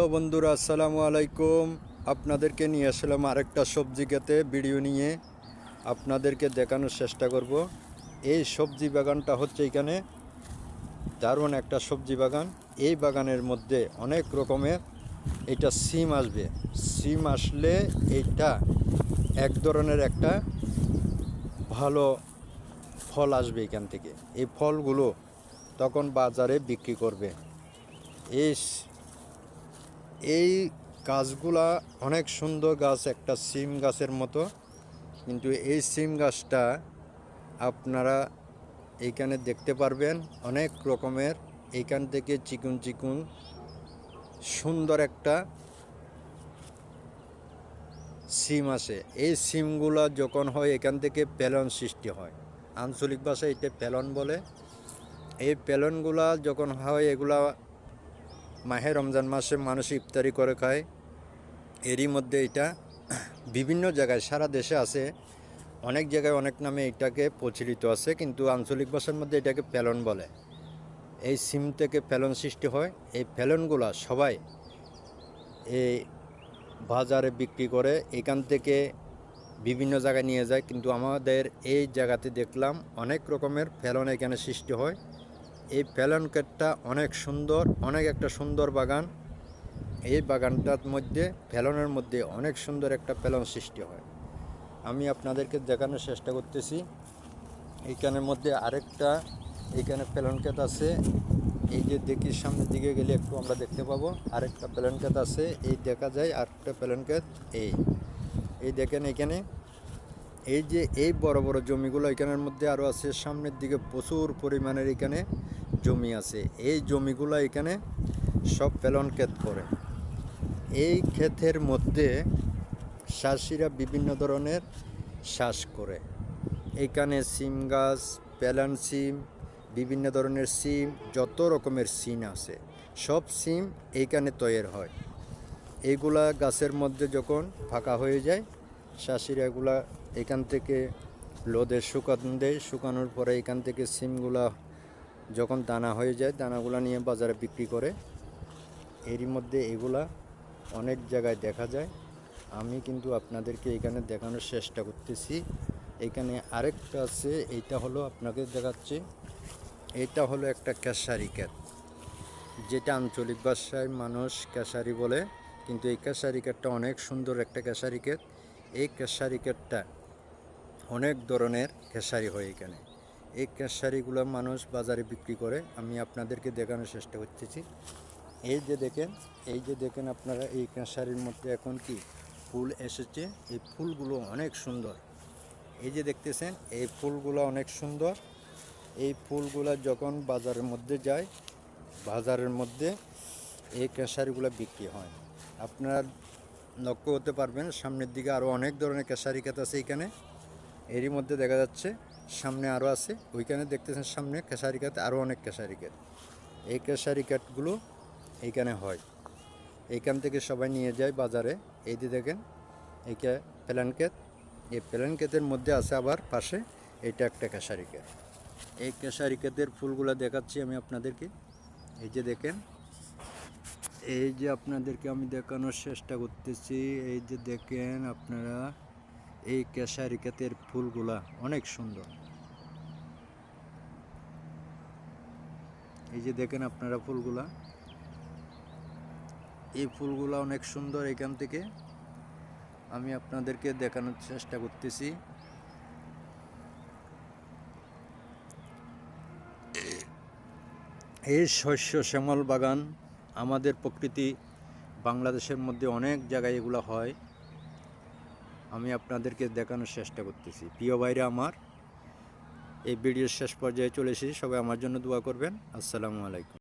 তো বন্ধুরা, আসসালামু আলাইকুম। আপনাদেরকে নিয়ে আসলাম আরেকটা সবজি খেতে ভিডিও নিয়ে। আপনাদেরকে দেখানোর চেষ্টা করব। এই সবজি বাগানটা হচ্ছে এখানে দারুণ একটা সবজি বাগান। এই বাগানের মধ্যে অনেক রকমের এটা সিম আসবে। সিম আসলে এইটা এক ধরনের একটা ভালো ফল আসবে এখান থেকে। এই ফলগুলো তখন বাজারে বিক্রি করবে। এই এই গাছগুলা অনেক সুন্দর গাছ, একটা সিম গাছের মতো। কিন্তু এই সিম গাছটা আপনারা এইখানে দেখতে পারবেন অনেক রকমের। এইখান থেকে চিকুন চিকুন সুন্দর একটা সিম আসে। এই সিমগুলা যখন হয়, এখান থেকে পেলন সৃষ্টি হয়। আঞ্চলিক ভাষায় এটা পেলন বলে। এই পেলনগুলা যখন হয়, এগুলা মাহে রমজান মাসে মানুষ ইফতারি করে খায়। এরই মধ্যে এটা বিভিন্ন জায়গায়, সারা দেশে আছে। অনেক জায়গায় অনেক নামে এটাকে প্রচলিত আছে, কিন্তু আঞ্চলিক ভাষার মধ্যে এটাকে প্যালন বলে। এই সিম থেকে প্যালন সৃষ্টি হয়। এই প্যালনগুলা সবাই এই বাজারে বিক্রি করে, এখান থেকে বিভিন্ন জায়গায় নিয়ে যায়। কিন্তু আমাদের এই জায়গাতে দেখলাম অনেক রকমের ফেলন এখানে সৃষ্টি হয়। এই ফেলন কেটটা অনেক সুন্দর, অনেক একটা সুন্দর বাগান। এই বাগানটার মধ্যে, ফেলনের মধ্যে অনেক সুন্দর একটা প্যালন সৃষ্টি হয়। আমি আপনাদেরকে দেখানোর চেষ্টা করতেছি। এইখানের মধ্যে আরেকটা এইখানে প্যালন ক্ষেত আছে। এই যে দেখি, সামনের দিকে গেলে একটু আমরা দেখতে পাবো। আরেকটা প্যালন ক্ষেত আছে, এই দেখা যায় আরেকটা প্যালন ক্ষেত, এই। এই দেখেন এখানে। এই যে এই বড় বড় জমিগুলো এখানের মধ্যে আরও আছে, সামনের দিকে প্রচুর পরিমাণের এখানে জমি আছে। এই জমিগুলো এখানে সব প্যালন ক্ষেত করে এই ক্ষেতের মধ্যে চাষিরা বিভিন্ন ধরনের চাষ করে। এখানে সিম গাছ, প্যালান সিম, বিভিন্ন ধরনের সিম, যত রকমের সিম আছে, সব সিম এইখানে তৈরি হয়। এইগুলা গাছের মধ্যে যখন ফাঁকা হয়ে যায়, চাষিরা এগুলা এখান থেকে লোদে শুকান দেয়। শুকানোর পরে এখান থেকে সিমগুলা যখন দানা হয়ে যায়, দানাগুলো নিয়ে বাজারে বিক্রি করে, এরই মধ্যে এগুলা অনেক জায়গায় দেখা যায়। আমি কিন্তু আপনাদেরকে এখানে দেখানোর চেষ্টা করতেছি। এখানে আরেকটা আছে, এইটা হলো আপনাকে দেখাচ্ছি। এটা হলো একটা ক্যাশারি ক্যাট যেটা আঞ্চলিক ভাষায় মানুষ ক্যাশারি বলে। কিন্তু এই ক্যাশারি ক্যাটটা অনেক সুন্দর একটা ক্যাশারি ক্যাট এই ক্যাশারি ক্যাটটা অনেক ধরনের খেসারি হয় এখানে। এই খেসারিগুলো মানুষ বাজারে বিক্রি করে, আমি আপনাদেরকে দেখানোর চেষ্টা করতেছি। এই যে দেখেন, এই যে দেখেন আপনারা, এই খেসারির মধ্যে এখন কি ফুল এসেছে, এই ফুলগুলো অনেক সুন্দর। এই যে দেখতেছেন, এই ফুলগুলো অনেক সুন্দর। এই ফুলগুলো যখন বাজারের মধ্যে যায়, বাজারের মধ্যে এই কেশারিগুলো বিক্রি হয়। আপনারা লক্ষ্য করতে পারবেন, সামনের দিকে আরও অনেক ধরনের কেশারি ক্ষেত আছে এখানে। এরই মধ্যে দেখা যাচ্ছে সামনে আরও আছে। ওইখানে দেখতেছেন সামনে কেশারি ক্ষেত আরও অনেক কেশারি ক্ষেত এই কেশারি ক্ষেতগুলো এইখানে হয়। এইখান থেকে সবাই নিয়ে যায় বাজারে। এই যে দেখেন, এইটা প্ল্যান ক্ষেত। এই প্ল্যান ক্ষেতের মধ্যে আছে আবার পাশে এটা একটা কেশারি ক্ষেত। এই কেশারি ক্ষেতের ফুলগুলো দেখাচ্ছি আমি আপনাদেরকে। এই যে দেখেন, এই যে আপনাদেরকে আমি দেখানোর চেষ্টা করতেছি। এই যে দেখেন আপনারা এই কেশারি ক্ষেতের ফুলগুলা অনেক সুন্দর। এই যে দেখেন আপনারা ফুলগুলা। এই ফুলগুলা অনেক সুন্দর এখান থেকে। আমি আপনাদেরকে দেখানোর চেষ্টা করতেছি। এই শস্য শ্যামল বাগান আমাদের প্রকৃতি বাংলাদেশের মধ্যে অনেক জায়গায় এগুলো হয়। আমি আপনাদেরকে দেখানোর চেষ্টা করতেছি। প্রিয় ভাইরা আমার, এই ভিডিওর শেষ পর্যায়ে চলে এসেছি। সবাই আমার জন্য দোয়া করবেন। আসসালামু আলাইকুম।